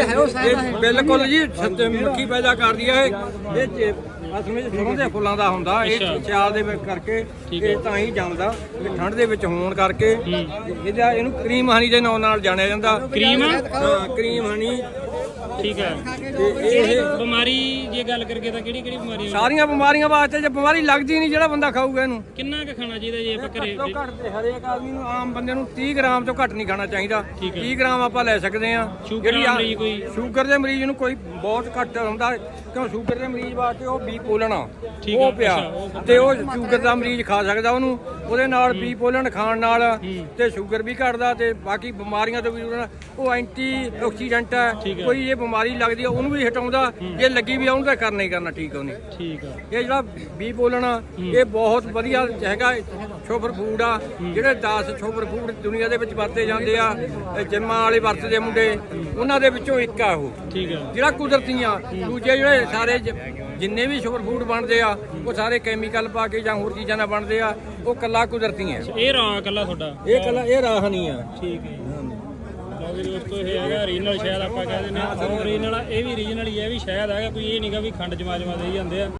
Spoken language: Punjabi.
ਇਹ ਬਿਲਕੁਲ ਜੀ ਸੱਤੇ ਮੱਖੀ ਪੈਦਾ ਕਰਦੀ ਹੈ ਇਹ। ਇਹ ਚ- ਅਸਲ ਵਿੱਚ ਸਰੋਂ ਦੇ ਫੁੱਲਾਂ ਦਾ ਹੁੰਦਾ ਇਹ ਅੱਛਾ। ਸਿਆਲ ਦੇ ਵਿੱਚ ਕਰਕੇ ਇਹ ਤਾਂ ਹੀ ਜੰਮਦਾ ਇਹ ਠੰਡ ਦੇ ਵਿੱਚ ਹੋਣ ਕਰਕੇ। ਇਹਦਾ ਇਹਨੂੰ ਕਰੀਮ ਹਨੀ ਦੇ ਨਾਂ ਨਾਲ ਜਾਣਿਆ ਜਾਂਦਾ। ਕਰੀਮ? ਹਾਂ ਕਰੀਮ ਹਨੀ ਠੀਕ ਹੈ। ਤੇ ਇਹ ਬਿਮਾਰੀ ਜੇ ਗੱਲ ਕਰਕੇ ਤਾਂ ਕਿਹੜੀ ਕਿਹੜੀ ਬਿਮਾਰੀ ਹੈ? ਸਾਰੀਆਂ ਬਿਮਾਰੀਆਂ ਵਾਸਤੇ ਜੇ ਬਿਮਾਰੀ ਲੱਗਦੀ ਨਹੀਂ ਜਿਹੜਾ ਬੰਦਾ ਖਾਊਗਾ ਇਹਨੂੰ। ਕਿੰਨਾ ਕੁ ਖਾਣਾ ਚਾਹੀਦਾ ਜੇ ਆਪਾਂ ਘਰੇ ਘੱਟੋ ਘੱਟ ਤੇ ਹਰੇਕ ਆਦਮੀ ਨੂੰ ਆਮ ਬੰਦੇ ਨੂੰ 30 ਗ੍ਰਾਮ ਤੋਂ ਘੱਟ ਨਹੀਂ ਖਾਣਾ ਚਾਹੀਦਾ। ਠੀਕ ਹੈ। 30 ਗ੍ਰਾਮ ਆਪਾਂ ਲੈ ਸਕਦੇ ਆ ਸ਼ੂਗਰ ਵਾਲਾ ਮਰੀਜ਼ ਕੋਈ? ਸ਼ੂਗਰ ਦੇ ਮਰੀਜ਼ ਨੂੰ ਕੋਈ ਬਹੁਤ ਘੱਟ ਹੁੰਦਾ। ਕਿਉਂ ਸ਼ੂਗਰ ਦੇ ਮਰੀਜ਼ ਵਾਸਤੇ ਉਹ ਬੀ ਪੋਲਣਾ ਠੀਕ ਉਹ ਪਿਆ। ਤੇ ਉਹ ਸ਼ੂਗਰ ਦਾ ਮਰੀਜ਼ ਖਾ ਸਕਦਾ ਉਹਨੂੰ। ਉਹਦੇ ਨਾਲ ਬੀ ਪੋਲਣ ਖਾਣ ਨਾਲ ਤੇ ਸ਼ੂਗਰ ਵੀ ਘਟਦਾ ਤੇ ਬਾਕੀ ਬਿਮਾਰੀਆਂ ਤੋਂ ਵੀ ਉਹ ਐਂਟੀ ਆਕਸੀਡੈਂਟ ਹੈ। ਕੋਈ ਇਹ ਬਿਮਾਰੀ ਲੱਗਦੀ ਹੈ ਉਹਨੂੰ ਵੀ ਹਟਾਉਂਦਾ ਜੇ ਲੱਗੀ ਵੀ ਆ ਉਹਨੂੰ ਤਾਂ ਕਰਨਾ ਹੀ ਕਰਨਾ ਠੀਕ ਉਹਨੇ। ਠੀਕ ਆ। ਇਹ ਜਿਹੜਾ ਬੀ ਬੋਲਣਾ ਇਹ ਬਹੁਤ ਵਧੀਆ ਹੈਗਾ ਸ਼ੋਫਰ ਫੂਡ ਆ ਜਿਹੜੇ 10 ਸ਼ੋਫਰ ਫੂਡ ਦੁਨੀਆ ਦੇ ਵਿੱਚ ਵਰਤੇ ਜਾਂਦੇ ਆ ਜਿੰਮਾਂ ਵਾਲੇ ਵਰਤਦੇ ਮੁੰਡੇ ਉਹਨਾਂ ਦੇ ਵਿੱਚੋਂ ਇੱਕ ਆ ਉਹ। ਠੀਕ ਆ। ਜਿਹੜਾ ਕੁਦਰਤੀਆਂ ਦੂਜੇ ਜਿਹੜੇ ਸਾਰੇ ਜਿੰਨੇ ਵੀ ਸ਼ੋਫਰ ਫੂਡ ਬਣਦੇ ਆ ਉਹ ਸਾਰੇ ਕੈਮੀਕਲ ਪਾ ਕੇ ਜਾਂ ਹੋਰ ਚੀਜ਼ਾਂ ਨਾਲ ਬਣਦੇ ਆ ਉਹ ਕੱਲਾ ਕੁਦਰਤੀ ਹੈ ਇਹ ਰਾਂ ਕੱਲਾ ਤੁਹਾਡਾ? ਇਹ ਕੱਲਾ ਇਹ ਰਾਹ ਨਹੀਂ ਆ। ਠੀਕ ਹੈ। ਵੀ ਦੋਸਤੋ ਇਹ ਹੈਗਾ ਰੀਜਨਲ ਸ਼ਾਇਦ ਆਪਾਂ ਕਹਿ ਦਿੰਦੇ ਆ ਓਰੀਜਨਲ ਇਹ ਵੀ ਰੀਜਨਲ ਹੀ ਹੈ ਇਹ ਵੀ ਸ਼ਾਇਦ ਹੈਗਾ ਕੋਈ ਇਹ ਨਹੀਂਗਾ ਵੀ ਖੰਡ ਜਮਾ ਜਮਾ ਦੇਈ ਜਾਂਦੇ ਆ।